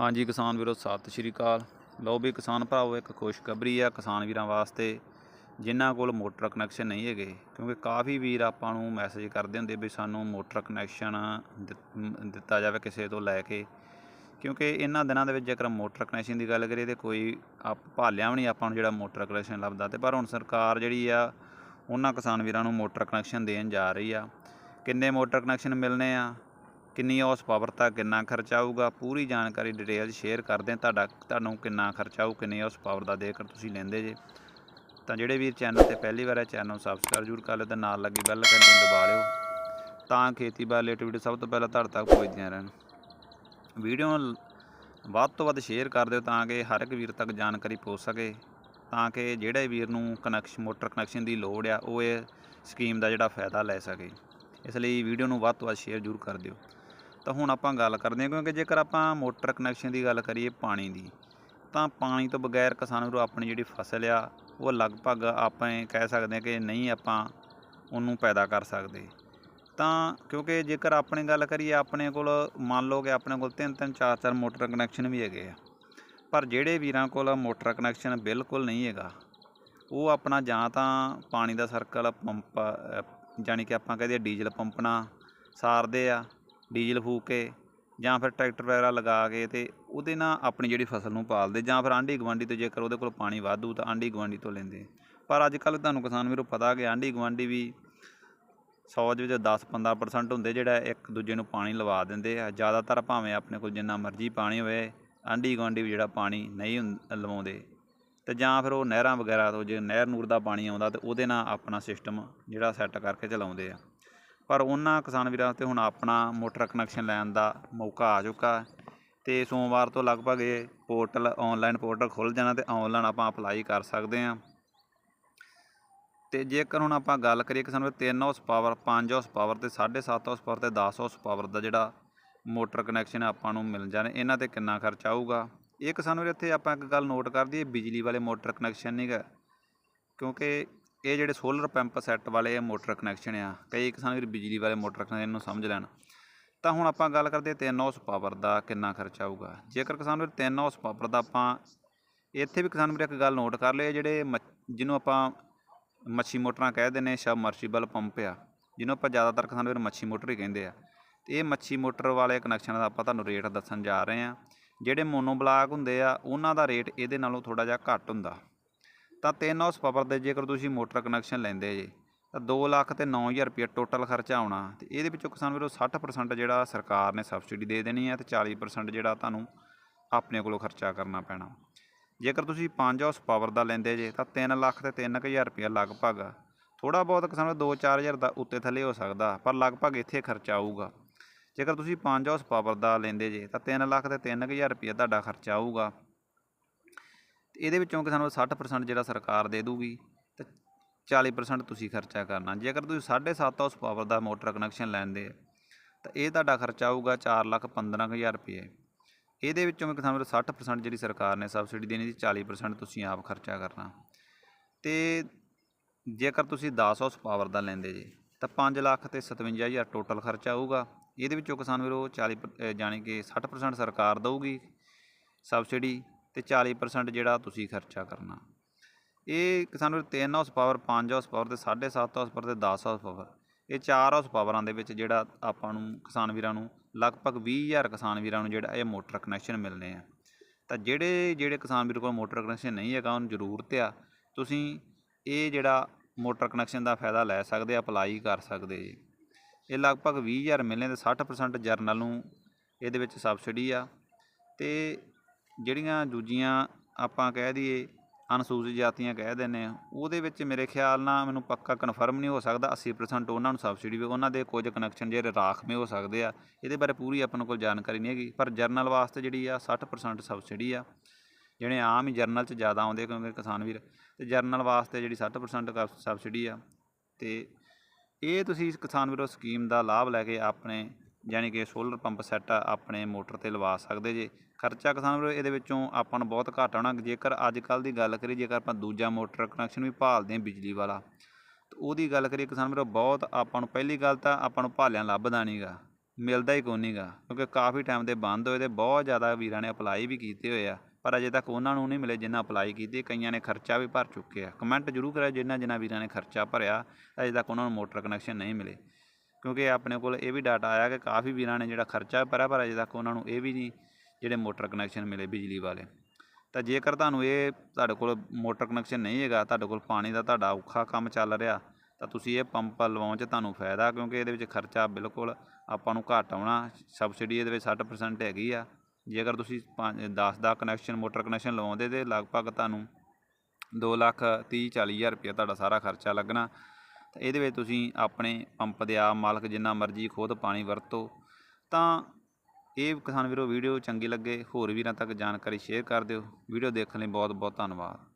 ਹਾਂਜੀ, ਕਿਸਾਨ ਵੀਰੋ, ਸਤਿ ਸ਼੍ਰੀ ਅਕਾਲ। ਲਓ ਵੀ ਕਿਸਾਨ ਭਰਾਓ ਇੱਕ ਖੁਸ਼ਖਬਰੀ ਆ ਕਿਸਾਨ ਵੀਰਾਂ ਵਾਸਤੇ। ਜਿਨ੍ਹਾਂ ਕੋਲ ਮੋਟਰ ਕਨੈਕਸ਼ਨ ਨਹੀਂ ਹੈਗੇ, ਕਿਉਂਕਿ ਕਾਫੀ ਵੀਰ ਆਪਾਂ ਨੂੰ ਮੈਸੇਜ ਕਰਦੇ ਹੁੰਦੇ ਵੀ ਸਾਨੂੰ ਮੋਟਰ ਕਨੈਕਸ਼ਨ ਦਿੱਤ- ਦਿੱਤਾ ਜਾਵੇ ਕਿਸੇ ਤੋਂ ਲੈ ਕੇ। ਕਿਉਂਕਿ ਇਹਨਾਂ ਦਿਨਾਂ ਦੇ ਵਿੱਚ ਜੇਕਰ ਮੋਟਰ ਕਨੈਕਸ਼ਨ ਦੀ ਗੱਲ ਕਰੀਏ ਤੇ ਕੋਈ ਆਪ, ਭਾਲਿਆ ਵੀ ਨਹੀਂ ਆਪਾਂ ਨੂੰ ਜਿਹੜਾ ਮੋਟਰ ਕਨੈਕਸ਼ਨ ਲੱਭਦਾ ਤੇ ਪਰ ਹੁਣ ਸਰਕਾਰ ਜਿਹੜੀ ਆ, ਉਹਨਾਂ ਕਿਸਾਨ ਵੀਰਾਂ ਨੂੰ ਮੋਟਰ ਕਨੈਕਸ਼ਨ ਦੇਣ ਜਾ ਰਹੀ ਆ। ਕਿੰਨੇ ਮੋਟਰ ਕਨੈਕਸ਼ਨ ਮਿਲਨੇ ਆ? ਕਿੰਨੀ ਉਸ ਪਾਵਰ ਤੱਕ ਕਿੰਨਾ ਖਰਚਾ ਆਊਗਾ? ਪੂਰੀ ਜਾਣਕਾਰੀ ਡਿਟੇਲ ਸ਼ੇਅਰ ਕਰਦੇ ਹਾਂ ਤੁਹਾਡਾ, ਤੁਹਾਨੂੰ ਕਿੰਨਾ ਖਰਚਾ ਆਊ, ਕਿੰਨੀ ਉਸ ਪਾਵਰ ਦਾ ਦੇਕਰ ਤੁਸੀਂ ਲੈਂਦੇ ਜੇ। ਤਾਂ ਜਿਹੜੇ ਵੀਰ ਚੈਨਲ ਤੇ ਪਹਿਲੀ ਵਾਰ ਹੈ ਚੈਨਲ ਨੂੰ ਸਬਸਕ੍ਰਾਈਬ ਜ਼ਰੂਰ ਕਰ ਲਿਓ ਤੇ ਨਾਲ ਲੱਗੀ ਬੈਲ ਆਈਕਨ ਦਬਾ ਲਿਓ। ਤਾਂ ਖੇਤੀਬਾੜੀ ਰਿਲੇਟਡ ਵੀਡੀਓ ਸਭ ਤੋਂ ਪਹਿਲਾਂ ਤੁਹਾਡੇ ਤੱਕ ਪਹੁੰਚਦੀਆਂ ਰਹਿਣ। ਵੀਡੀਓ ਨੂੰ ਵੱਧ ਤੋਂ ਵੱਧ ਸ਼ੇਅਰ ਕਰ ਦਿਓ ਤਾਂ ਕਿ ਹਰ ਇੱਕ ਵੀਰ ਤੱਕ ਜਾਣਕਾਰੀ ਪਹੁੰਚ ਸਕੇ। ਤਾਂ ਕਿ ਜਿਹੜੇ ਵੀਰ ਨੂੰ ਕਨੈਕਸ਼ਨ ਮੋਟਰ ਕਨੈਕਸ਼ਨ ਦੀ ਲੋੜ ਆ, ਉਹ ਇਹ ਸਕੀਮ ਦਾ ਜਿਹੜਾ ਫਾਇਦਾ ਲੈ ਸਕੇ। ਇਸ ਲਈ ਵੀਡੀਓ ਨੂੰ ਵੱਧ ਤੋਂ ਵੱਧ ਸ਼ੇਅਰ ਜ਼ਰੂਰ ਕਰ ਦਿਓ। ਤਾਂ ਹੁਣ ਆਪਾਂ ਗੱਲ ਕਰਦੇ ਹਾਂ ਕਿਉਂਕਿ ਜੇਕਰ ਆਪਾਂ ਮੋਟਰ ਕਨੈਕਸ਼ਨ ਦੀ ਗੱਲ ਕਰੀਏ ਪਾਣੀ ਦੀ ਤਾਂ ਪਾਣੀ ਤੋਂ ਬਗੈਰ ਕਿਸਾਨ ਨੂੰ ਆਪਣੀ ਜਿਹੜੀ ਫਸਲ ਆ ਉਹ ਲਗਭਗ ਆਪਾਂ ਕਹਿ ਸਕਦੇ ਹਾਂ ਕਿ ਨਹੀਂ ਆਪਾਂ ਉਹਨੂੰ ਪੈਦਾ ਕਰ ਸਕਦੇ। ਤਾਂ ਕਿਉਂਕਿ ਜੇਕਰ ਆਪਣੇ ਗੱਲ ਕਰੀਏ ਆਪਣੇ ਕੋਲ ਮੰਨ ਲਓ ਕਿ ਆਪਣੇ ਕੋਲ ਤਿੰਨ ਤਿੰਨ ਚਾਰ ਚਾਰ ਮੋਟਰ ਕਨੈਕਸ਼ਨ ਵੀ ਹੈਗੇ ਆ ਪਰ ਜਿਹੜੇ ਵੀਰਾਂ ਕੋਲ ਮੋਟਰ ਕਨੈਕਸ਼ਨ ਬਿਲਕੁਲ ਨਹੀਂ ਹੈਗਾ ਉਹ ਆਪਣਾ ਜਾਂ ਤਾਂ ਪਾਣੀ ਦਾ ਸਰਕਲ ਪੰਪ ਅ, ਜਾਣੀ ਕਿ ਆਪਾਂ ਕਹਦੇ ਡੀਜ਼ਲ ਪੰਪ ਨਾਲ ਸਾਰਦੇ ਆ ਡੀਜ਼ਲ ਫੂਕ ਕੇ ਜਾਂ ਫਿਰ ਟਰੈਕਟਰ ਵਗੈਰਾ ਲਗਾ ਕੇ ਤੇ ਉਹਦੇ ਨਾਲ ਆਪਣੀ ਜਿਹੜੀ ਫਸਲ ਨੂੰ ਪਾਲਦੇ, ਜਾਂ ਫਿਰ ਆਂਢੀ ਗਵਾਂਢੀ ਤੋਂ ਜੇਕਰ ਉਹਦੇ ਕੋਲ ਪਾਣੀ ਵਾਧੂ ਤਾਂ ਆਂਢੀ ਗਵਾਂਢੀ ਤੋਂ ਲੈਂਦੇ। ਪਰ ਅੱਜ ਕੱਲ੍ਹ ਤੁਹਾਨੂੰ ਕਿਸਾਨ ਵੀਰੋ ਪਤਾ ਕਿ ਆਂਢੀ ਗਵਾਂਢੀ ਵੀ 100 ਦੇ ਵਿੱਚ 10-15% ਹੁੰਦੇ ਜਿਹੜਾ ਇੱਕ ਦੂਜੇ ਨੂੰ ਪਾਣੀ ਲਵਾ ਦਿੰਦੇ ਆ। ਜ਼ਿਆਦਾਤਰ ਭਾਵੇਂ ਆਪਣੇ ਕੋਲ ਜਿੰਨਾ ਮਰਜ਼ੀ ਪਾਣੀ ਹੋਵੇ, ਆਂਢੀ ਗੁਆਂਢੀ ਵੀ ਜਿਹੜਾ ਪਾਣੀ ਨਹੀਂ ਲਵਾਉਂਦੇ। ਤੇ ਜਾਂ ਫਿਰ ਉਹ ਨਹਿਰਾਂ ਵਗੈਰਾ ਤੋਂ ਜੇ ਨਹਿਰ ਨੂਰ ਦਾ ਪਾਣੀ ਆਉਂਦਾ ਤੇ ਉਹਦੇ ਨਾਲ ਆਪਣਾ ਸਿਸਟਮ ਜਿਹੜਾ ਸੈੱਟ ਕਰਕੇ ਚਲਾਉਂਦੇ ਆ। ਪਰ ਉਹਨਾਂ ਕਿਸਾਨ ਵੀਰਾਂ ਤੇ ਹੁਣ ਆਪਣਾ ਮੋਟਰ ਕਨੈਕਸ਼ਨ ਲੈਣ ਦਾ ਮੌਕਾ ਆ ਚੁੱਕਾ ਤੇ ਸੋਮਵਾਰ ਤੋਂ ਲਗਭਗ ਇਹ ਪੋਰਟਲ ਆਨਲਾਈਨ ਪੋਰਟਲ ਖੁੱਲ ਜਾਣਾ ਤੇ ਆਨਲਾਈਨ ਆਪਾਂ ਅਪਲਾਈ ਕਰ ਸਕਦੇ ਹਾਂ। ਤੇ ਜੇਕਰ ਹੁਣ ਆਪਾਂ ਗੱਲ ਕਰੀਏ ਕਿ ਸਾਨੂੰ 3 ਹਾਊਸ ਪਾਵਰ 5 ਹਾਊਸ ਪਾਵਰ ਤੇ 7.5 ਹਾਊਸ ਪਾਵਰ ਤੇ 10 ਹਾਊਸ ਪਾਵਰ ਦਾ ਜਿਹੜਾ ਮੋਟਰ ਕਨੈਕਸ਼ਨ ਆਪਾਂ ਨੂੰ ਮਿਲ ਜਾਣੇ, ਇਹਨਾਂ ਤੇ ਕਿੰਨਾ ਖਰਚਾ ਆਊਗਾ? ਇਹ ਕਿਸਾਨ ਵੀਰ, ਇੱਥੇ ਆਪਾਂ ਇੱਕ ਗੱਲ ਨੋਟ ਕਰ ਦਈਏ, ਬਿਜਲੀ ਵਾਲੇ ਮੋਟਰ ਕਨੈਕਸ਼ਨ ਨਹੀਂ ਗਾ ਕਿਉਂਕਿ ਇਹ ਜਿਹੜੇ ਸੋਲਰ ਪੰਪ ਸੈੱਟ ਵਾਲੇ ਮੋਟਰ ਕਨੈਕਸ਼ਨ ਆ, ਕਈ ਕਿਸਾਨ ਵੀਰ ਬਿਜਲੀ ਵਾਲੇ ਮੋਟਰ ਕਨੈਕਸ਼ਨ ਨੂੰ ਸਮਝ ਲੈਣ। ਤਾਂ ਹੁਣ ਆਪਾਂ ਗੱਲ ਕਰਦੇ 3 ਹਾਊਸ ਪਾਵਰ ਦਾ ਕਿੰਨਾ ਖਰਚਾ ਆਊਗਾ। ਜੇਕਰ ਕਿਸਾਨ ਵੀਰ 3 ਹਾਊਸ ਪਾਵਰ ਦਾ ਆਪਾਂ ਇੱਥੇ ਵੀ ਕਿਸਾਨ ਵੀਰ ਇੱਕ ਗੱਲ ਨੋਟ ਕਰ ਲਿਓ ਜਿਹੜੇ ਮੱਛ- ਜਿਹਨੂੰ ਆਪਾਂ ਮੱਛੀ ਮੋਟਰਾਂ ਕਹਿ ਦਿੰਦੇ ਨੇ ਸਬਮਰਸੀਬਲ ਪੰਪ ਆ, ਜਿਹਨੂੰ ਆਪਾਂ ਜ਼ਿਆਦਾਤਰ ਕਿਸਾਨ ਵੀਰ ਮੱਛੀ ਮੋਟਰ ਹੀ ਕਹਿੰਦੇ ਆ। ਤੇ ਇਹ ਮੱਛੀ ਮੋਟਰ ਵਾਲੇ ਕਨੈਕਸ਼ਨ ਦਾ ਆਪਾਂ ਤੁਹਾਨੂੰ ਰੇਟ ਦੱਸਣ ਜਾ ਰਹੇ ਆ ਜਿਹੜੇ ਮੋਨੋ ਬਲਾਕ ਹੁੰਦੇ ਆ, ਉਹਨਾਂ ਦਾ ਰੇਟ ਇਹਦੇ ਨਾਲੋਂ ਥੋੜਾ ਜਿਹਾ ਘੱਟ ਹੁੰਦਾ। ਤਾਂ 3 ਹਾਊਸ ਪਾਵਰ ਦੇ ਜੇਕਰ ਤੁਸੀਂ ਮੋਟਰ ਕਨੈਕਸ਼ਨ ਲੈਂਦੇ ਜੇ, ਤਾਂ 2 ਲੱਖ ਤੇ 9000 ਰੁਪਏ ਟੋਟਲ ਖਰਚਾ ਆਉਣਾ। ਤੇ ਇਹਦੇ ਵਿੱਚੋਂ ਕਿਸਾਨ ਵੀਰੋ 60% ਜਿਹੜਾ ਸਰਕਾਰ ਨੇ ਸਬਸਿਡੀ ਦੇ ਦੇਣੀ ਹੈ ਤੇ 40% ਜਿਹੜਾ ਤੁਹਾਨੂੰ ਆਪਣੇ ਕੋਲੋਂ ਖਰਚਾ ਕਰਨਾ ਪੈਣਾ। ਜੇਕਰ ਤੁਸੀਂ 5 ਹਾਊਸ ਪਾਵਰ ਦਾ ਲੈਂਦੇ ਜੇ, ਤਾਂ 3 ਲੱਖ ਤੇ 3000 ਰੁਪਏ ਲਗਭਗ ਥੋੜਾ ਬਹੁਤ ਕਿਸਾਨ 2-4000 ਦਾ ਉੱਤੇ ਥੱਲੇ ਹੋ ਸਕਦਾ, ਪਰ ਲਗਭਗ ਇੱਥੇ ਖਰਚਾ ਆਊਗਾ। ਜੇਕਰ ਤੁਸੀਂ 5 ਹਾਊਸ ਪਾਵਰ ਦਾ ਲੈਂਦੇ ਜੇ, ਤਾਂ 3 ਲੱਖ ਤੇ 3000 ਰੁਪਏ ਤੁਹਾਡਾ ਖਰਚਾ ਆਊਗਾ। ਤੇ ਇਹਦੇ ਵਿੱਚੋਂ ਕਿ ਸਾਨੂੰ 60% ਜਿਹੜਾ ਸਰਕਾਰ ਦੇ ਦੂਗੀ ਤੇ 40% ਤੁਸੀਂ ਖਰਚਾ ਕਰਨਾ। ਜੇਕਰ ਤੁਸੀਂ 7.5 ਹਾਊਸ ਪਾਵਰ ਦਾ ਮੋਟਰ ਕਨੈਕਸ਼ਨ ਲੈਂਦੇ ਤਾਂ ਇਹ ਤੁਹਾਡਾ ਖਰਚਾ ਆਊਗਾ 4 ਲੱਖ 15000 ਰੁਪਏ। ਇਹਦੇ ਵਿੱਚੋਂ ਵੀ ਸਾਨੂੰ 60% ਜਿਹੜੀ ਸਰਕਾਰ ਨੇ ਸਬਸਿਡੀ ਦੇਣੀ ਸੀ 40% ਤੁਸੀਂ ਆਪ ਖਰਚਾ ਕਰਨਾ। ਤੇ ਜੇਕਰ ਤੁਸੀਂ 10 ਹਾਊਸ ਪਾਵਰ ਦਾ ਲੈਂਦੇ ਜੇ, ਤਾਂ 5 ਲੱਖ ਤੇ 57000 ਟੋਟਲ ਖਰਚਾ ਆਊਗਾ। ਇਹਦੇ ਵਿੱਚੋਂ ਕਿਸਾਨ ਵੀਰੋ 40 ਪ- ਜਾਣੀ ਕਿ 60% ਸਰਕਾਰ ਦਊਗੀ ਸਬਸਿਡੀ ਤੇ 40% ਜਿਹੜਾ ਤੁਸੀਂ ਖਰਚਾ ਕਰਨਾ। ਇਹ ਕਿਸਾਨ ਵੀਰ 3 ਹਾਊਸ ਪਾਵਰ 5 ਹਾਊਸ ਪਾਵਰ ਤੇ 7.5 ਹਾਊਸ ਪਾਵਰ ਤੇ 10 ਹਾਊਸ ਪਾਵਰ। ਇਹ ਚਾਰ ਹਾਊਸ ਪਾਵਰਾਂ ਦੇ ਵਿੱਚ ਜਿਹੜਾ ਆਪਾਂ ਨੂੰ ਕਿਸਾਨ ਵੀਰਾਂ ਨੂੰ ਲਗਭਗ 20000 ਕਿਸਾਨ ਵੀਰਾਂ ਨੂੰ ਜਿਹੜਾ ਇਹ ਮੋਟਰ ਕਨੈਕਸ਼ਨ ਮਿਲਨੇ ਆ। ਤਾਂ ਜਿਹੜੇ ਜਿਹੜੇ ਕਿਸਾਨ ਵੀਰ ਕੋਲ ਮੋਟਰ ਕਨੈਕਸ਼ਨ ਨਹੀਂ ਹੈਗਾ, ਉਹਨੂੰ ਜ਼ਰੂਰਤ ਆ, ਤੁਸੀਂ ਇਹ ਜਿਹੜਾ ਮੋਟਰ ਕਨੈਕਸ਼ਨ ਦਾ ਫਾਇਦਾ ਲੈ ਸਕਦੇ, ਅਪਲਾਈ ਕਰ ਸਕਦੇ। ਜੀ ਇਹ ਲਗਭਗ 20000 ਮਿਲਨੇ ਤੇ 60% ਜਰਨਲ ਨੂੰ ਇਹਦੇ ਵਿੱਚ ਸਬਸਿਡੀ ਆ। ਤੇ ਜਿਹੜੀਆਂ ਦੂਜੀਆਂ ਆਪਾਂ ਕਹਿ ਦਈਏ ਅਨਸੂਚਿਤ ਜਾਤੀਆਂ ਕਹਿ ਦਿੰਦੇ ਆ ਉਹਦੇ ਵਿੱਚ ਮੇਰੇ ਖਿਆਲ ਨਾਲ ਮੈਨੂੰ ਪੱਕਾ ਕਨਫਰਮ ਨਹੀਂ ਹੋ ਸਕਦਾ 80% ਉਹਨਾਂ ਨੂੰ ਸਬਸਿਡੀ ਵੀ, ਉਹਨਾਂ ਦੇ ਕੁਝ ਕਨੈਕਸ਼ਨ ਜਿਹੜੇ ਰਾਖਵੇਂ ਹੋ ਸਕਦੇ ਆ, ਇਹਦੇ ਬਾਰੇ ਪੂਰੀ ਆਪਾਂ ਨੂੰ ਕੋਲ ਜਾਣਕਾਰੀ ਨਹੀਂ ਹੈਗੀ, ਪਰ ਜਰਨਲ ਵਾਸਤੇ ਜਿਹੜੀ ਆ 60% ਸਬਸਿਡੀ ਆ, ਜਿਹੜੇ ਆਮ ਹੀ ਜਰਨਲ 'ਚ ਜ਼ਿਆਦਾ ਆਉਂਦੇ ਕਿਉਂਕਿ ਕਿਸਾਨ ਵੀਰ, ਤੇ ਜਰਨਲ ਵਾਸਤੇ ਜਿਹੜੀ 60% ਕ- ਸਬਸਿਡੀ ਆ, ਤੇ ਇਹ ਤੁਸੀਂ ਇਸ ਕਿਸਾਨ ਵੀਰੋ ਸਕੀਮ ਦਾ ਲਾਭ ਲੈ ਕੇ ਆਪਣੇ ਯਾਨੀ ਕਿ ਸੋਲਰ ਪੰਪ ਸੈੱਟ ਆਪਣੇ ਮੋਟਰ ਤੇ ਲਵਾ ਸਕਦੇ ਜੇ। ਖਰਚਾ ਕਿਸਾਨ ਵੀਰੋ, ਇਹਦੇ ਵਿੱਚੋਂ ਆਪਾਂ ਨੂੰ ਬਹੁਤ ਘੱਟ ਆਉਣਾ। ਜੇਕਰ ਅੱਜ ਕੱਲ ਦੀ ਗੱਲ ਕਰੀਏ, ਜੇਕਰ ਆਪਾਂ ਦੂਜਾ ਮੋਟਰ ਕਨੈਕਸ਼ਨ ਵੀ ਭਾਲਦੇ ਹਾਂ ਬਿਜਲੀ ਵਾਲਾ, ਤੇ ਉਹਦੀ ਗੱਲ ਕਰੀਏ ਕਿਸਾਨ ਵੀਰੋ, ਬਹੁਤ ਆਪਾਂ ਨੂੰ ਪਹਿਲੀ ਗੱਲ ਤਾਂ ਆਪਾਂ ਨੂੰ ਭਾਲਿਆਂ ਲੱਭਦਾ ਨਹੀਂਗਾ ਮਿਲਦਾ ਹੀ ਕੋਈ ਨਹੀਂਗਾ ਕਿਉਂਕਿ ਕਾਫੀ ਟਾਈਮ ਦੇ ਬੰਦ ਹੋਏ ਤੇ ਬਹੁਤ ਜ਼ਿਆਦਾ ਵੀਰਾਂ ਨੇ ਅਪਲਾਈ ਵੀ ਕੀਤੇ ਹੋਏ ਆ, ਪਰ ਅਜੇ ਤੱਕ ਉਹਨਾਂ ਨੂੰ ਨਹੀਂ ਮਿਲੇ ਜਿਨ੍ਹਾਂ ਅਪਲਾਈ ਕੀਤੀ, ਕਈਆਂ ਨੇ ਖਰਚਾ ਵੀ ਭਰ ਚੁੱਕੇ ਆ ਕਮੈਂਟ ਜ਼ਰੂਰ ਕਰਿਓ ਜਿਨ੍ਹਾਂ ਜਿਨ੍ਹਾਂ ਵੀਰਾਂ ਨੇ ਖਰਚਾ ਭਰਿਆ, ਅਜੇ ਤੱਕ ਉਹਨਾਂ ਨੂੰ ਮੋਟਰ ਕਨੈਕਸ਼ਨ ਨਹੀਂ ਮਿਲੇ। ਕਿਉਂਕਿ ਆਪਣੇ ਕੋਲ ਇਹ ਵੀ ਡਾਟਾ ਆਇਆ ਕਿ ਕਾਫੀ ਵੀਰਾਂ ਨੇ ਜਿਹੜਾ ਖਰਚਾ ਭਰਿਆ, ਪਰ ਅਜੇ ਤੱਕ ਉਹਨਾਂ ਨੂੰ ਇਹ ਵੀ ਨਹੀਂ ਜਿਹੜੇ ਮੋਟਰ ਕਨੈਕਸ਼ਨ ਮਿਲੇ ਬਿਜਲੀ ਵਾਲੇ। ਤਾਂ ਜੇਕਰ ਤੁਹਾਨੂੰ ਇਹ ਤੁਹਾਡੇ ਕੋਲ ਮੋਟਰ ਕਨੈਕਸ਼ਨ ਨਹੀਂ ਹੈਗਾ, ਤੁਹਾਡੇ ਕੋਲ ਪਾਣੀ ਦਾ ਤੁਹਾਡਾ ਔਖਾ ਕੰਮ ਚੱਲ ਰਿਹਾ, ਤਾਂ ਤੁਸੀਂ ਇਹ ਪੰਪ ਲਵਾਉਣ 'ਚ ਤੁਹਾਨੂੰ ਫਾਇਦਾ ਕਿਉਂਕਿ ਇਹਦੇ ਵਿੱਚ ਖਰਚਾ ਬਿਲਕੁਲ ਆਪਾਂ ਨੂੰ ਘੱਟ ਆਉਣਾ, ਸਬਸਿਡੀ ਇਹਦੇ ਵਿੱਚ 60% ਹੈਗੀ ਆ। ਜੇਕਰ ਤੁਸੀਂ 10 ਦਾ ਕਨੈਕਸ਼ਨ, ਮੋਟਰ ਕਨੈਕਸ਼ਨ ਲਵਾਉਂਦੇ ਤੇ ਲਗਭਗ ਤੁਹਾਨੂੰ 2 ਲੱਖ 30 40 ਹਜ਼ਾਰ ਰੁਪਇਆ ਤੁਹਾਡਾ ਸਾਰਾ ਖਰਚਾ ਲੱਗਣਾ ਤਾਂ ਇਹਦੇ ਵਿੱਚ ਤੁਸੀਂ ਆਪਣੇ ਪੰਪ ਦੇ ਆਪ ਮਾਲਕ ਜਿੰਨਾ ਮਰਜ਼ੀ ਖੁਦ ਪਾਣੀ ਵਰਤੋ, ਤਾਂ ਇਹ ਕਿਸਾਨ ਵੀਰੋ ਵੀਡੀਓ ਚੰਗੀ ਲੱਗੇ, ਹੋਰ ਵੀਰਾਂ ਤੱਕ ਜਾਣਕਾਰੀ ਸ਼ੇਅਰ ਕਰ ਦਿਓ। ਵੀਡੀਓ ਦੇਖਣ ਲਈ ਬਹੁਤ ਬਹੁਤ ਧੰਨਵਾਦ।